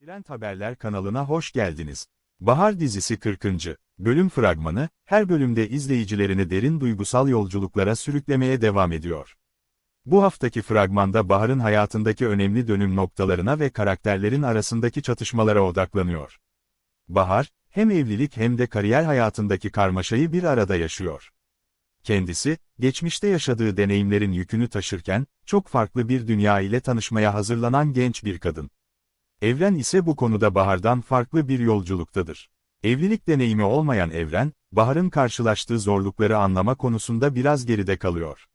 Trend Haberler kanalına hoş geldiniz. Bahar dizisi 40. bölüm fragmanı, her bölümde izleyicilerini derin duygusal yolculuklara sürüklemeye devam ediyor. Bu haftaki fragmanda Bahar'ın hayatındaki önemli dönüm noktalarına ve karakterlerin arasındaki çatışmalara odaklanıyor. Bahar, hem evlilik hem de kariyer hayatındaki karmaşayı bir arada yaşıyor. Kendisi, geçmişte yaşadığı deneyimlerin yükünü taşırken, çok farklı bir dünya ile tanışmaya hazırlanan genç bir kadın. Evren ise bu konuda Bahar'dan farklı bir yolculuktadır. Evlilik deneyimi olmayan Evren, Bahar'ın karşılaştığı zorlukları anlama konusunda biraz geride kalıyor.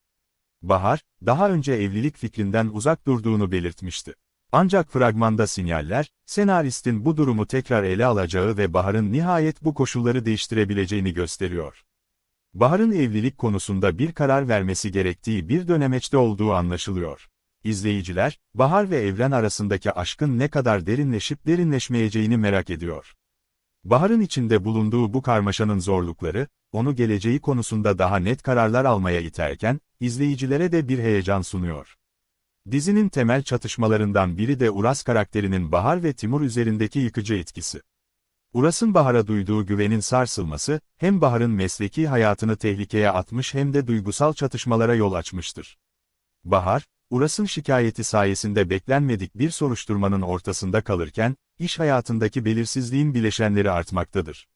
Bahar, daha önce evlilik fikrinden uzak durduğunu belirtmişti. Ancak fragmanda sinyaller, senaristin bu durumu tekrar ele alacağı ve Bahar'ın nihayet bu koşulları değiştirebileceğini gösteriyor. Bahar'ın evlilik konusunda bir karar vermesi gerektiği bir dönemeçte olduğu anlaşılıyor. İzleyiciler, Bahar ve Evren arasındaki aşkın ne kadar derinleşip derinleşmeyeceğini merak ediyor. Bahar'ın içinde bulunduğu bu karmaşanın zorlukları, onu geleceği konusunda daha net kararlar almaya iterken, izleyicilere de bir heyecan sunuyor. Dizinin temel çatışmalarından biri de Uras karakterinin Bahar ve Timur üzerindeki yıkıcı etkisi. Uras'ın Bahar'a duyduğu güvenin sarsılması, hem Bahar'ın mesleki hayatını tehlikeye atmış hem de duygusal çatışmalara yol açmıştır. Bahar, Uras'ın şikayeti sayesinde beklenmedik bir soruşturmanın ortasında kalırken, iş hayatındaki belirsizliğin bileşenleri artmaktadır.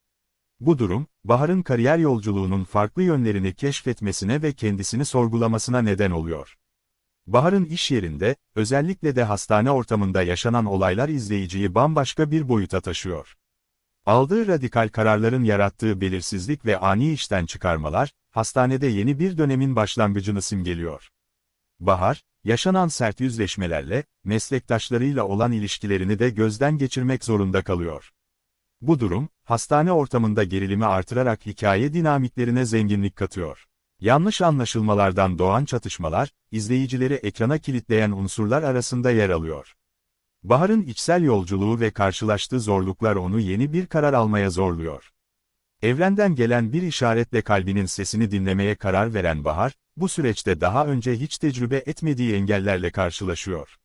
Bu durum, Bahar'ın kariyer yolculuğunun farklı yönlerini keşfetmesine ve kendisini sorgulamasına neden oluyor. Bahar'ın iş yerinde, özellikle de hastane ortamında yaşanan olaylar izleyiciyi bambaşka bir boyuta taşıyor. Aldığı radikal kararların yarattığı belirsizlik ve ani işten çıkarmalar, hastanede yeni bir dönemin başlangıcını simgeliyor. Bahar, yaşanan sert yüzleşmelerle, meslektaşlarıyla olan ilişkilerini de gözden geçirmek zorunda kalıyor. Bu durum, hastane ortamında gerilimi artırarak hikaye dinamiklerine zenginlik katıyor. Yanlış anlaşılmalardan doğan çatışmalar, izleyicileri ekrana kilitleyen unsurlar arasında yer alıyor. Bahar'ın içsel yolculuğu ve karşılaştığı zorluklar onu yeni bir karar almaya zorluyor. Evrenden gelen bir işaretle kalbinin sesini dinlemeye karar veren Bahar, bu süreçte daha önce hiç tecrübe etmediği engellerle karşılaşıyor.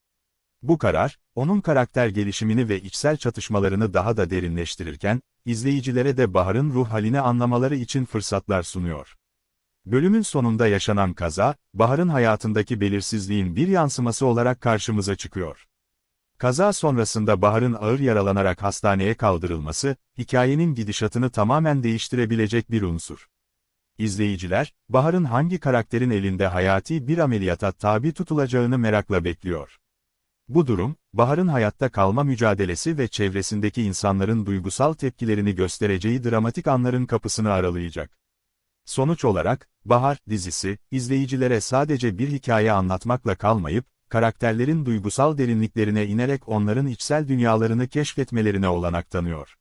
Bu karar, onun karakter gelişimini ve içsel çatışmalarını daha da derinleştirirken, izleyicilere de Bahar'ın ruh halini anlamaları için fırsatlar sunuyor. Bölümün sonunda yaşanan kaza, Bahar'ın hayatındaki belirsizliğin bir yansıması olarak karşımıza çıkıyor. Kaza sonrasında Bahar'ın ağır yaralanarak hastaneye kaldırılması, hikayenin gidişatını tamamen değiştirebilecek bir unsur. İzleyiciler, Bahar'ın hangi karakterin elinde hayati bir ameliyata tabi tutulacağını merakla bekliyor. Bu durum, Bahar'ın hayatta kalma mücadelesi ve çevresindeki insanların duygusal tepkilerini göstereceği dramatik anların kapısını aralayacak. Sonuç olarak, Bahar dizisi, izleyicilere sadece bir hikaye anlatmakla kalmayıp, karakterlerin duygusal derinliklerine inerek onların içsel dünyalarını keşfetmelerine olanak tanıyor.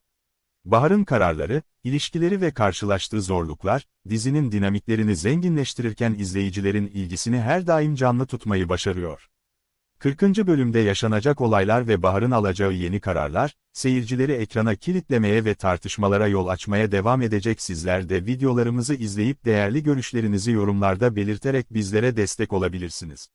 Bahar'ın kararları, ilişkileri ve karşılaştığı zorluklar, dizinin dinamiklerini zenginleştirirken izleyicilerin ilgisini her daim canlı tutmayı başarıyor. 40. bölümde yaşanacak olaylar ve Bahar'ın alacağı yeni kararlar, seyircileri ekrana kilitlemeye ve tartışmalara yol açmaya devam edecek sizler de videolarımızı izleyip değerli görüşlerinizi yorumlarda belirterek bizlere destek olabilirsiniz.